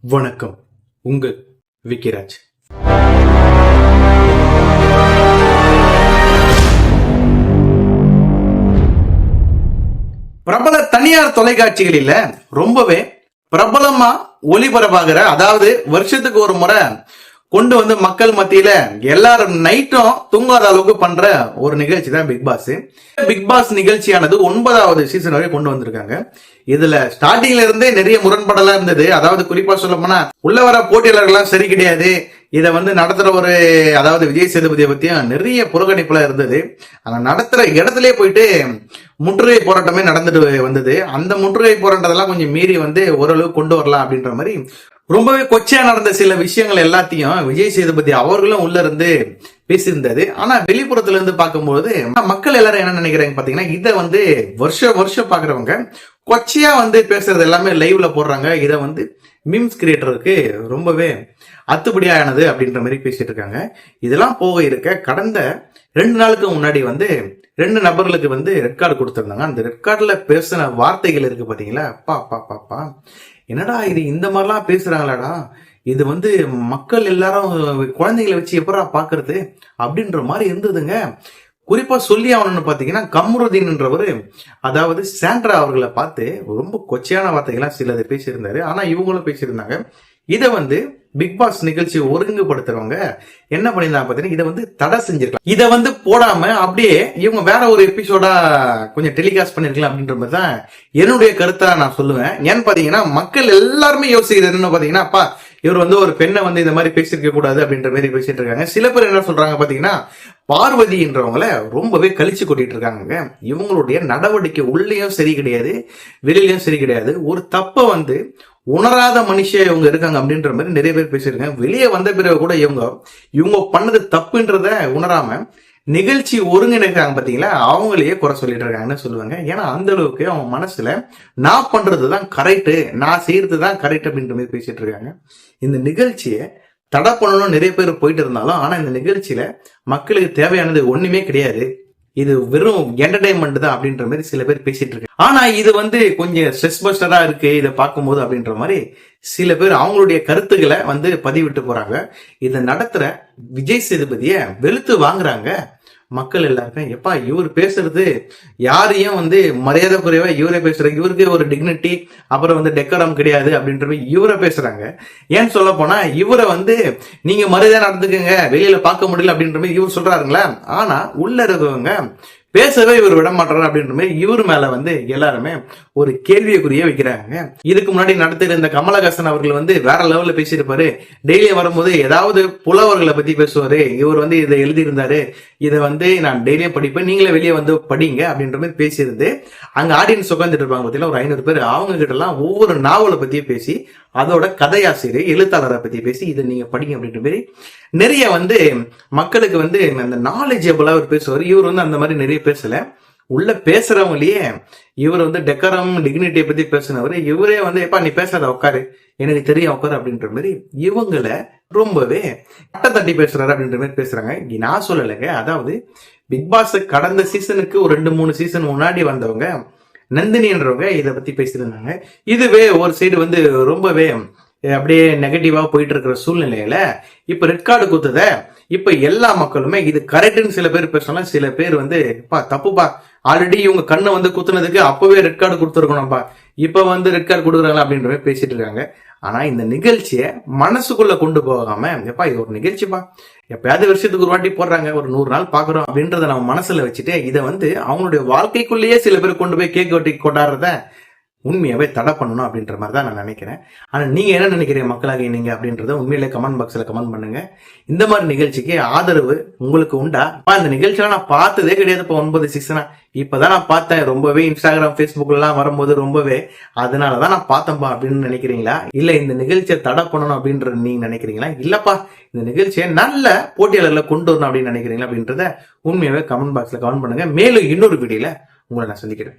வணக்கம். உங்கள் விக்கிராஜ். பிரபல தனியார் தொலைக்காட்சிகளில ரொம்பவே பிரபலமா ஒளிபரப்பாகிற அதாவது வருஷத்துக்கு ஒரு முறை கொண்டு வந்து மக்கள் மத்தியில எல்லாரும் நைட்டும் தூங்காத அளவுக்கு பண்ற ஒரு நிகழ்ச்சி தான் பிக் பாஸ் பிக் பாஸ் நிகழ்ச்சியானது ஒன்பதாவது சீசன் வரை கொண்டு வந்திருக்காங்க. இதுல ஸ்டார்டிங்ல இருந்தே நிறைய முரண்பாடெல்லாம் இருந்தது. அதாவது குறிப்பா சொல்ல போனா உள்ள வர போட்டியாளர்கள்லாம் சரி கிடையாது. இதை வந்து நடத்துற ஒரு அதாவது விஜய் சேதுபதியை பத்தியும் நிறைய புறக்கணிப்புல இருந்தது. ஆனா நடத்துற இடத்துலயே போயிட்டு முற்றுகை போராட்டமே நடந்துட்டு வந்தது. அந்த முற்றுகை போராட்டத்தெல்லாம் கொஞ்சம் மீறி வந்து ஓரளவு கொண்டு வரலாம் அப்படின்ற மாதிரி ரொம்பவே கொச்சையா நடந்த சில விஷயங்கள் எல்லாத்தையும் விஜய் சேதுபதி அவர்களும் உள்ள இருந்து பேசியிருந்தது. ஆனா வெளிப்புறத்துல இருந்து பார்க்கும்போது மக்கள் எல்லாரும் என்ன நினைக்கிறாங்க பாத்தீங்கன்னா இதை வந்து வருஷம் வருஷம் பாக்குறவங்க கொச்சையா வந்து பேசுறது எல்லாமே லைவ்ல போடுறாங்க. இதை வந்து மீம்ஸ் கிரியேட்டருக்கு ரொம்பவே அத்துப்படியானது அப்படின்ற மாதிரி பேசிட்டு இருக்காங்க. இதெல்லாம் போக இருக்க கடந்த ரெண்டு நாளுக்கு முன்னாடி வந்து ரெண்டு நபர்களுக்கு வந்து ரெட் கார்டு கொடுத்துருந்தாங்க. அந்த ரெட் கார்டுல பேசின வார்த்தைகள் இருக்கு பார்த்தீங்களா அப்பா அப்பா பாப்பா என்னடா இது இந்த மாதிரிலாம் பேசுறாங்களாடா? இது வந்து மக்கள் எல்லாரும் குழந்தைகளை வச்சு எப்படா பாக்குறது? அப்படின்ற மாதிரி இருந்ததுங்க. குறிப்பா சொல்லி ஆகணும்னு பாத்தீங்கன்னா கம்ருதீன்ன்றவர் அதாவது சாண்ட்ரா அவர்களை பார்த்து ரொம்ப கொச்சையான வார்த்தைகள்லாம் சிலது பேசியிருந்தாரு. ஆனா இவங்களும் பேசியிருந்தாங்க. இதை வந்து பிக் பாஸ் நிகழ்ச்சி ஒருங்குபடுத்துறவங்க என்ன பண்ணியிருந்தாங்க பாத்தீங்கன்னா இதை வந்து தடை செஞ்சிருக்கலாம். இதை வந்து போடாம அப்படியே இவங்க வேற ஒரு எபிசோடா கொஞ்சம் டெலிகாஸ்ட் பண்ணிருக்கலாம் அப்படின்ற மாதிரி தான் என்னுடைய கருத்தா நான் சொல்லுவேன். ஏன்னு பாத்தீங்கன்னா மக்கள் எல்லாருமே யோசிக்கிறது என்ன பாத்தீங்கன்னா அப்பா இவர் வந்து ஒரு பெண்ணை வந்து இந்த மாதிரி பேசியிருக்க கூடாது அப்படின்ற மாதிரி பேசிட்டு இருக்காங்க. சில பேர் என்ன சொல்றாங்க பாத்தீங்கன்னா பார்வதின்றவங்கள ரொம்பவே கழிச்சு கொட்டிட்டு இருக்காங்க இவங்களுடைய நடவடிக்கை உள்ளேயும் சரி கிடையாது வெளியிலயும் சரி கிடையாது. ஒரு தப்பை வந்து உணராத மனுஷன் இவங்க இருக்காங்க அப்படின்ற மாதிரி நிறைய பேர் பேசியிருக்காங்க. வெளியே வந்த பிறகு கூட இவங்க இவங்க பண்ணது தப்புன்றத உணராம நிகழ்ச்சி ஒருங்கிணைக்கிறாங்க பாத்தீங்களா? அவங்களையே குறை சொல்லிட்டு இருக்காங்கன்னு சொல்லுவாங்க. ஏன்னா அந்த அளவுக்கு அவன் மனசுல நான் பண்றதுதான் கரெக்டு நான் செய்யறது தான் கரெக்ட் அப்படின்ற மாதிரி பேசிட்டு இருக்காங்க இந்த நிகழ்ச்சியை தடை பண்ணணும் நிறைய பேர் போயிட்டு இருந்தாலும் ஆனா இந்த நிகழ்ச்சியில மக்களுக்கு தேவையானது ஒண்ணுமே கிடையாது. இது வெறும் என்டர்டைன்மெண்ட் தான் அப்படின்ற மாதிரி சில பேர் பேசிட்டு இருக்கு ஆனா இது வந்து கொஞ்சம் ஸ்ட்ரெஸ் பஸ்டரா இருக்கு இதை பார்க்கும்போது அப்படின்ற மாதிரி சில பேர் அவங்களுடைய கருத்துக்களை வந்து பதிவிட்டு போறாங்க. இதை நடத்துற விஜய் சேதுபதிய வெளுத்து வாங்குறாங்க. மக்கள் எல்லாருக்கும் எப்பா இவர் பேசுறது யாரையும் வந்து மரியாதை குறைவா இவரே பேசுறாங்க இவருக்கு ஒரு டிக்னிட்டி அப்புறம் வந்து டெக்கரம் கிடையாது அப்படின்ற மாதிரி இவரை பேசுறாங்க. ஏன்னு சொல்ல போனா இவரை வந்து நீங்க மரியாதை நடந்துக்குங்க வெளியில பார்க்க முடியல அப்படின்ற மாதிரி இவர் சொல்றாருங்களா? ஆனா உள்ள இருக்கவங்க பேசவே இவர் விட மாட்டாரு அப்படின்ற மாதிரி இவர் மேல வந்து எல்லாருமே ஒரு கேள்வியக்குரிய வைக்கிறாங்க. இதுக்கு முன்னாடி நடத்திருந்த இந்த கமலஹாசன் அவர்கள் வந்து வேற லெவல்ல பேசியிருப்பாரு. டெய்லி வரும்போது ஏதாவது புலவர்களை பத்தி பேசுவாரு. இவர் வந்து இதை எழுதியிருந்தாரு. இதை வந்து நான் டெய்லியும் படிப்பேன். நீங்களே வெளியே வந்து படிங்க அப்படின்ற மாதிரி பேசியிருந்து அங்க ஆடியன்ஸ் உட்காந்துட்டு இருப்பாங்க பார்த்தீங்கன்னா ஒரு ஐநூறு பேர். அவங்க கிட்ட எல்லாம் ஒவ்வொரு நாவலை பத்தியும் பேசி அதோட கதையாசிரியர் எழுத்தாளரை பத்தி பேசி இதை நீங்க படிங்க அப்படின்ற மாதிரி நிறைய வந்து மக்களுக்கு வந்து அந்த நாலேஜபிளா அவர் பேசுவார். இவர் வந்து அந்த மாதிரி நிறைய பேசல. உள்ள பேசுறவங்களையே இவர் வந்து டெக்கரம் டிக்னிட்டியை பத்தி பேசினவர் இவரே வந்து எப்பா நீ பேசாத உட்காரு எனக்கு தெரியும் உட்காரு அப்படின்ற மாதிரி இவங்களை ரொம்பவே அட்டை தட்டி பேசுறாரு அப்படின்ற மாதிரி பேசுறாங்க. நான் சொல்லலைங்க. அதாவது பிக் பாஸ் கடந்த சீசனுக்கு ஒரு ரெண்டு மூணு சீசன் முன்னாடி வந்தவங்க நந்தினின்றவங்க இதை பத்தி பேசியிருந்தாங்க. இதுவே ஒரு சைடு வந்து ரொம்பவே அப்படியே நெகட்டிவா போயிட்டு இருக்கிற சூழ்நிலையில இப்ப ரெட் கார்டு குத்துத இப்ப எல்லா மக்களுமே இது கரெக்ட்னு சில பேர் பேசலாம் சில பேர் வந்து பா தப்புப்பா. ஆல்ரெடி இவங்க கண்ணை வந்து குத்துனதுக்கு அப்பவே ரெட் கார்டு கொடுத்துருக்கணும்ப்பா இப்ப வந்து ரெட் கார்டு கொடுக்குறாங்களா? அப்படின்ற மாதிரி பேசிட்டு இருக்காங்க. ஆனா இந்த நிகழ்ச்சியை மனசுக்குள்ள கொண்டு போகாம எப்பா இது ஒரு நிகழ்ச்சிப்பா. எப்பயாவது வருஷத்துக்கு ஒரு வாட்டி போடுறாங்க. ஒரு நூறு நாள் பாக்குறோம். அப்படின்றத நம்ம மனசுல வச்சுட்டு இதை வந்து அவங்களுடைய வாழ்க்கைக்குள்ளேயே சில பேர் கொண்டு போய் கேக் வெட்டி கொண்டாடுறத உண்மையாகவே தடை பண்ணணும் அப்படின்ற மாதிரி தான் நான் நினைக்கிறேன். ஆனால் நீங்கள் என்ன நினைக்கிறீங்க மக்களாக நீங்கள் அப்படின்றத உண்மையிலே கமெண்ட் பாக்ஸில் கமெண்ட் பண்ணுங்க. இந்த மாதிரி நிகழ்ச்சிக்கு ஆதரவு உங்களுக்கு உண்டா? அப்பா, இந்த நிகழ்ச்சியெல்லாம் நான் பார்த்ததே கிடையாது. இப்போ ஒன்பது சீசனாக இப்போ தான் நான் பார்த்தேன். ரொம்பவே இன்ஸ்டாகிராம் ஃபேஸ்புக்ல வரும்போது ரொம்பவே அதனால தான் நான் பார்த்தேன்ப்பா அப்படின்னு நினைக்கிறீங்களா? இல்லை இந்த நிகழ்ச்சியை தடை பண்ணணும் அப்படின்ற நீங்கள் நினைக்கிறீங்களா? இல்லைப்பா இந்த நிகழ்ச்சியை நல்ல போட்டியாளரில் கொண்டு வரணும் அப்படின்னு நினைக்கிறீங்களா அப்படின்றத உண்மையாகவே கமெண்ட் பாக்ஸில் கமெண்ட் பண்ணுங்கள் மேலும் இன்னொரு வீடியோவில் உங்களை நான் சந்திக்கிறேன்.